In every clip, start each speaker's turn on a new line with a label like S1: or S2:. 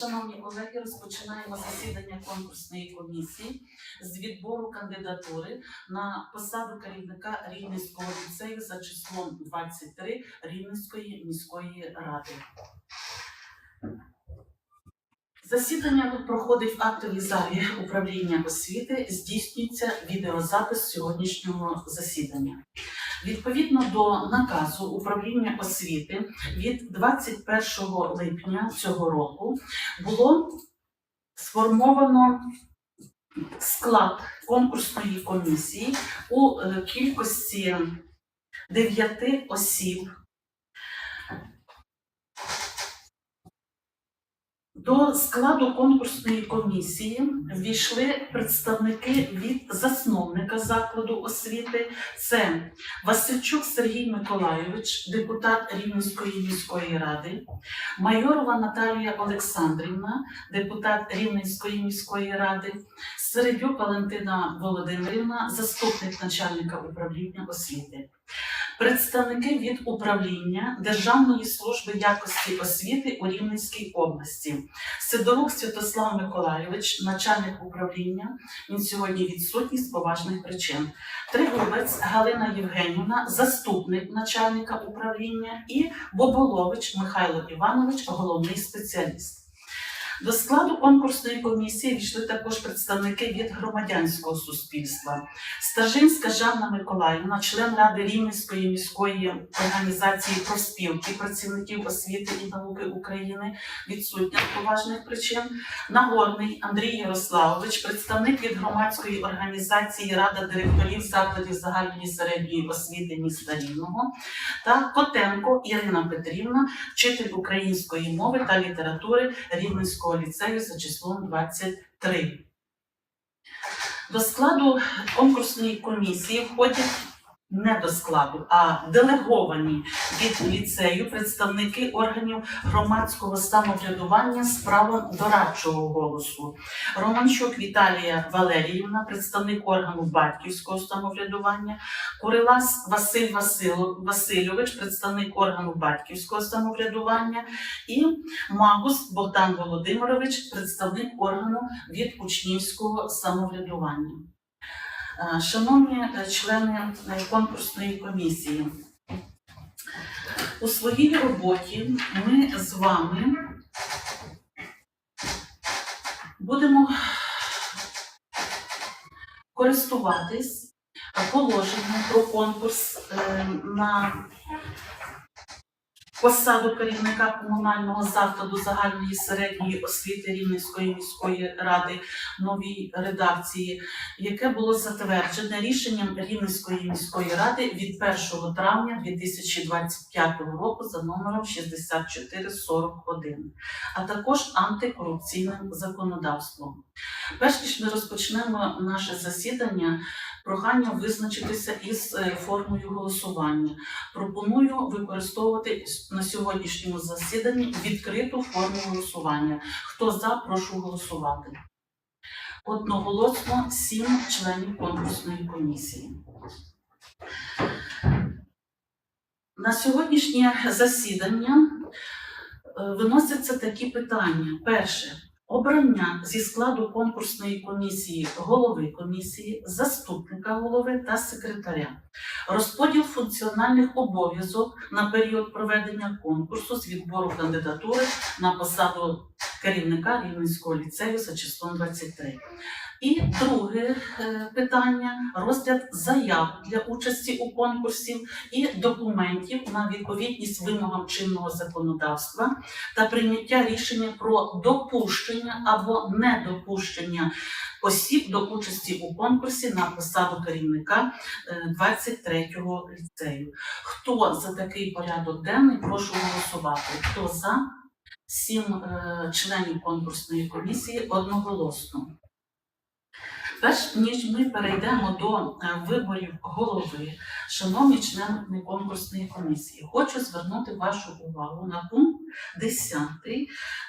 S1: Шановні колеги, розпочинаємо засідання конкурсної комісії з відбору кандидатури на посаду керівника Рівненського ліцею за числом 23 Рівненської міської ради. Засідання проходить в актовій залі управління освіти, здійснюється відеозапис сьогоднішнього засідання. Відповідно до наказу управління освіти від 21 липня цього року було сформовано склад конкурсної комісії у е, кількості 9 осіб. До складу конкурсної комісії ввійшли представники від засновника закладу освіти. Це Васильчук Сергій Миколайович, депутат Рівненської міської ради, Майорова Наталія Олександрівна, депутат Рівненської міської ради, Середюк Валентина Володимирівна, заступник начальника управління освіти. Представники від управління Державної служби якості освіти у Рівненській області. Сидорук Святослав Миколайович, начальник управління. Він сьогодні відсутній з поважних причин. Тригубець Галина Євгенівна, заступник начальника управління, і Боболович Михайло Іванович, головний спеціаліст. До складу конкурсної комісії війшли також представники від громадянського суспільства. Стажинська Жанна Миколаївна, член Ради Рівненської міської організації профспілки працівників освіти і науки України, відсутня поважних причин. Нагорний Андрій Ярославович, представник від громадської організації Рада директорів закладів загальної середньої освіти міста Рівного, та Котенко Ірина Петрівна, вчитель української мови та літератури Рівненського ліцею за числом 23. До складу конкурсної комісії входять не до складу, а делеговані від ліцею представники органів громадського самоврядування з правом дорадчого голосу. Романчук Віталія Валеріївна, представник органу батьківського самоврядування, Курилас Василь Васильович, представник органу батьківського самоврядування, і Магус Богдан Володимирович, представник органу від учнівського самоврядування. Е, Шановні е, члени е, конкурсної комісії, у своїй роботі ми з вами будемо користуватись положенням про конкурс на посаду керівника комунального закладу загальної середньої освіти Рівненської міської ради новій редакції, яке було затверджене рішенням Рівненської міської ради від 1 травня 2025 року за номером 6441, а також антикорупційним законодавством. Перш ніж ми розпочнемо наше засідання, прохання визначитися із е, формою голосування. Пропоную використовувати на сьогоднішньому засіданні відкриту форму голосування. Хто за, прошу голосувати. Одноголосно сім членів конкурсної комісії. На сьогоднішнє засідання е, виносяться такі питання. Перше. Обрання зі складу конкурсної комісії голови комісії, заступника голови та секретаря. Розподіл функціональних обов'язок на період проведення конкурсу з відбору кандидатури на посаду керівника Рівненського ліцею за числом 23. І друге е, питання розгляд заяв для участі у конкурсі і документів на відповідність вимогам чинного законодавства та прийняття рішення про допущення або недопущення осіб до участі у конкурсі на посаду керівника 23-го ліцею. Хто за такий порядок денний, прошу голосувати. Хто за? Сім е, членів конкурсної комісії одноголосно. Перш ніж ми перейдемо до е, виборів голови, шановні члени конкурсної комісії, хочу звернути вашу увагу на пункт 10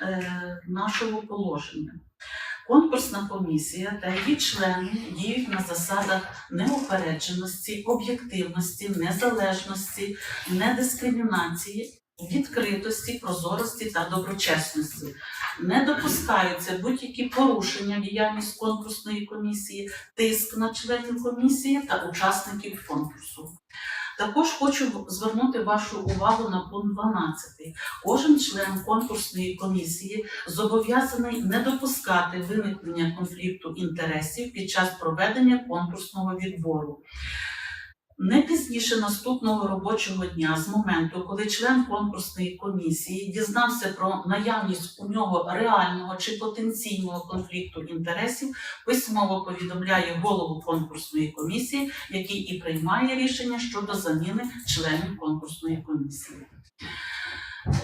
S1: е, нашого положення. Конкурсна комісія та її члени діють на засадах неупередженості, об'єктивності, незалежності, недискримінації, відкритості, прозорості та доброчесності. Не допускаються будь-які порушення діяльність конкурсної комісії, тиск на членів комісії та учасників конкурсу. Також хочу звернути вашу увагу на пункт 12. Кожен член конкурсної комісії зобов'язаний не допускати виникнення конфлікту інтересів під час проведення конкурсного відбору. Не пізніше наступного робочого дня з моменту, коли член конкурсної комісії дізнався про наявність у нього реального чи потенційного конфлікту інтересів, письмово повідомляє голову конкурсної комісії, який і приймає рішення щодо заміни членів конкурсної комісії.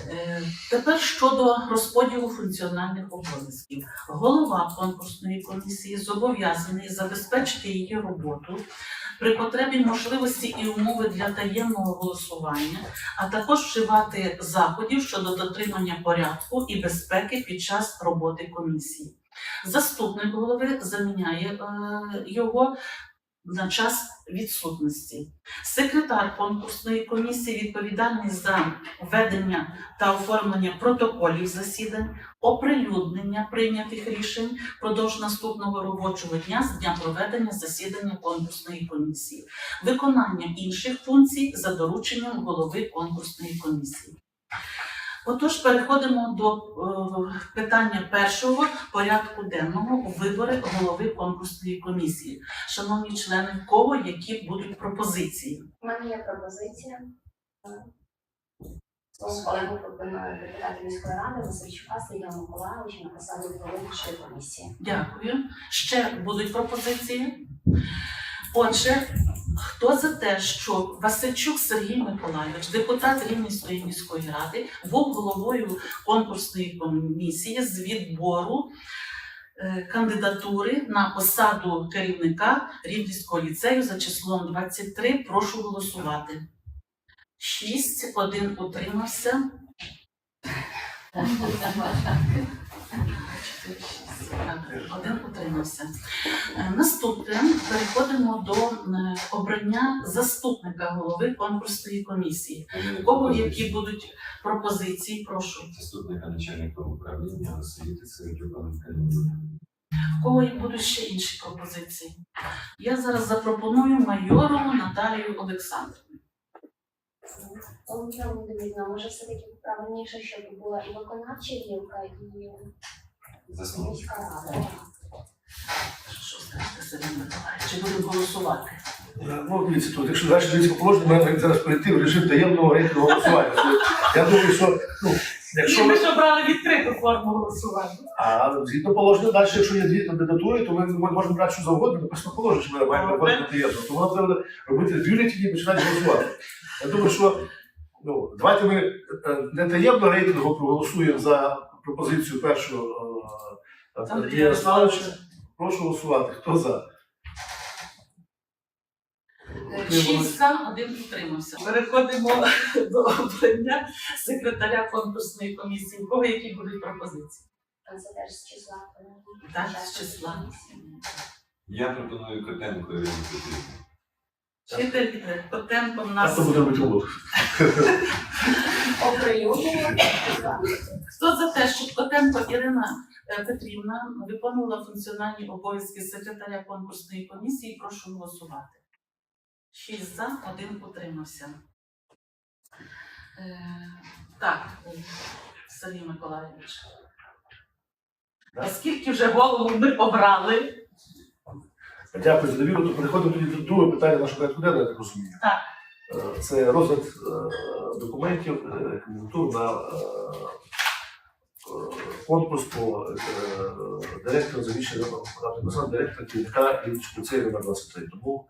S1: Е, Тепер щодо розподілу функціональних обов'язків. Голова конкурсної комісії зобов'язаний забезпечити її роботу при потребі можливості і умови для таємного голосування, а також вживати заходів щодо дотримання порядку і безпеки під час роботи комісії. Заступник голови заміняє е, його на час відсутності. Секретар конкурсної комісії відповідальний за ведення та оформлення протоколів засідань, оприлюднення прийнятих рішень впродовж наступного робочого дня з дня проведення засідання конкурсної комісії, виконання інших функцій за дорученням голови конкурсної комісії. Отож, переходимо до е, питання першого порядку денного вибори голови конкурсної комісії. Шановні члени, в кого які будуть пропозиції?
S2: У мене є пропозиція. Колегу пропоную депутата міської ради Васильчука Сергія Миколайовича на посаду голови комісії.
S1: Дякую. Ще будуть пропозиції? Отже, хто за те, що Васильчук Сергій Миколайович, депутат Рівненської міської ради, був головою конкурсної комісії з відбору е, кандидатури на посаду керівника Рівненського ліцею за числом 23, прошу голосувати. 6, 1 утримався. Один утримався. Е, Наступне переходимо до е, обрання заступника голови конкурсної комісії. У кого які будуть пропозиції? Прошу.
S3: заступника начальника управління освіти Середюка Михайловича.
S1: У кого будуть ще інші пропозиції? Я зараз запропоную майору Наталію Олександрівну.
S2: Володимирівна, може все-таки правильніше, щоб була і виконавча гілка, і
S3: Засновник.
S1: Що скажете, Сергій Чи будемо голосувати?
S4: Е, Ну, дивіться, тут, якщо далі дивіться положення, ми маємо зараз перейти в режим таємного рейтингового голосування. Я думаю, що ну, якщо ми,
S1: ж обрали відкриту форму голосування.
S4: а згідно положення, далі, якщо є дві кандидатури, то ми ми можемо брати що завгодно, написано положення, що ми маємо
S1: Добре.
S4: таємно. То воно треба робити бюлетені і починати голосувати. Я думаю, що ну, давайте ми е, не таємно рейтингово проголосуємо за пропозицію першого е, Андрія Ярославовича. Прошу голосувати. Хто за?
S1: Шість за, один утримався. Переходимо до обрання секретаря конкурсної комісії. У кого які будуть пропозиції?
S2: Це теж з числа. е,
S1: Так, з числа.
S3: Я пропоную Котенко Ірину Петрівну.
S1: Вчитель е, Котенко в
S4: А
S1: нас.
S4: хто буде робити
S2: числа.
S1: Хто за те, щоб Котенко Ірина е, Петрівна виконувала функціональні обов'язки секретаря конкурсної комісії, прошу голосувати. Шість за, один утримався. Е, так, Сергій Миколаївич. Оскільки вже голову ми обрали,
S4: Дякую за довіру. То переходимо до другого питання нашого порядку денного, я так розумію.
S1: Так.
S4: Це розгляд е, документів, е, кандидатур на е, конкурс по директору заміщення посади директора керівника Рівненського ліцею номер 23. Тому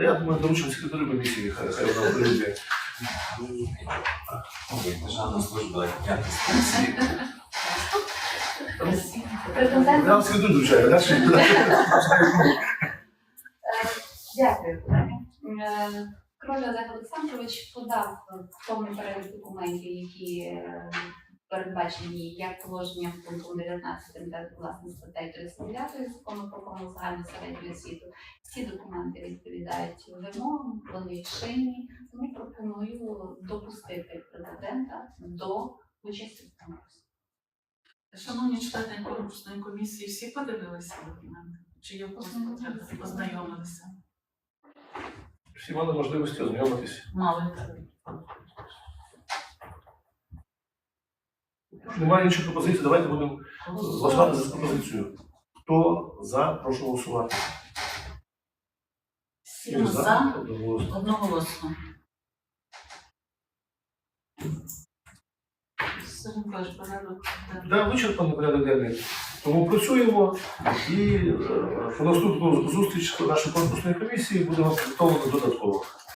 S4: я думаю, доручимо секретарю комісії, хай вона оприлюднює.
S3: Державна служба якості освіти.
S2: Претендент
S4: Я вам секретарю звичайно, далі.
S5: Дякую. Е, Кроль Олег Олександрович подав повний перелік документів, які е, передбачені як положенням пункту 19 та власне статтею 39 закону про повну загальну середню освіту. Ці документи відповідають вимогам, вони чинні. Тому пропоную допустити президента до участі в конкурсі.
S1: Шановні члени конкурсної комісії, всі подивилися документи? Чи є познайомилися?
S4: Всі мали можливості ознайомитись.
S1: Мали.
S4: Немає інших пропозицій, давайте будемо голосувати за пропозицію. Хто за, прошу голосувати.
S1: Сім за
S4: Одноголосно.
S1: одноголосно. Сергій Миколаївич, порядок денний.
S4: Да, вичерпаний порядок денний. Тому працюємо і е, по наступну зустріч нашої конкурсної комісії будемо підготовлені додатково.